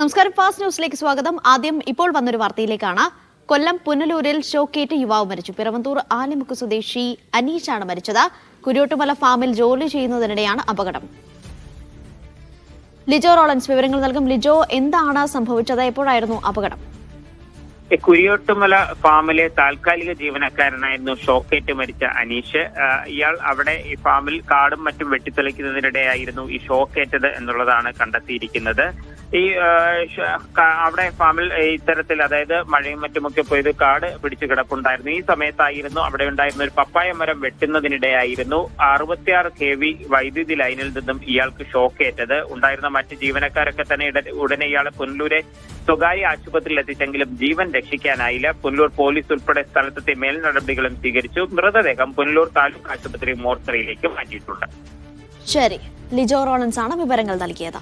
നമസ്കാരം. ഫാസ്റ്റ് ന്യൂസിലേക്ക് സ്വാഗതം. ആദ്യം ഇപ്പോൾ വന്നൊരു വാർത്തയിലേക്കാണ്. കൊല്ലം പുനലൂരിൽ ഷോക്കേറ്റ് യുവാവ് മരിച്ചു. പിറവന്തൂർ ആലിമുക്ക് സ്വദേശി അനീഷാണ് മരിച്ചത്. കുര്യോട്ടുമല ഫാമിൽ ജോലി ചെയ്യുന്നതിനിടെയാണ് അപകടം. ലിജോ റോളൻസ് വിവരങ്ങൾ നൽകും. ലിജോ എന്താണ് സംഭവിച്ചത്? എപ്പോഴായിരുന്നു അപകടം? കുരിയോട്ടുമല ഫാമിലെ താൽക്കാലിക ജീവനക്കാരനായിരുന്നു ഷോക്കേറ്റ് മരിച്ച അനീഷ്. ഇയാൾ അവിടെ ഈ ഫാമിൽ കാടും മറ്റും വെട്ടിത്തെളിക്കുന്നതിനിടെയായിരുന്നു ഈ ഷോക്കേറ്റത് എന്നുള്ളതാണ് കണ്ടെത്തിയിരിക്കുന്നത്. ഈ അവിടെ ഫാമിൽ ഇത്തരത്തിൽ അതായത് മഴയും മറ്റുമൊക്കെ പോയത് കാട് പിടിച്ചു കിടപ്പുണ്ടായിരുന്നു. ഈ സമയത്തായിരുന്നു അവിടെ ഉണ്ടായിരുന്ന ഒരു പപ്പായ മരം വെട്ടുന്നതിനിടെയായിരുന്നു അറുപത്തിയാറ് കെ വി വൈദ്യുതി ലൈനിൽ നിന്നും ഇയാൾക്ക് ഷോക്കേറ്റത്. ഉണ്ടായിരുന്ന മറ്റ് ജീവനക്കാരൊക്കെ തന്നെ ഉടനെ ഇയാളെ പുനലൂരെ സ്വകാര്യ ആശുപത്രിയിൽ എത്തിച്ചെങ്കിലും ജീവൻ രക്ഷിക്കാനായില്ല. പുനലൂർ പോലീസ് ഉൾപ്പെടെ സ്ഥലത്തെത്തി മേൽ നടപടികളും സ്വീകരിച്ചു. മൃതദേഹം പുനലൂർ താലൂക്ക് ആശുപത്രി മോർച്ചറിയിലേക്ക് മാറ്റിയിട്ടുണ്ട്. ശരി. ലിജോ റോളൻസ് ആണ് വിവരങ്ങൾ നൽകിയത്.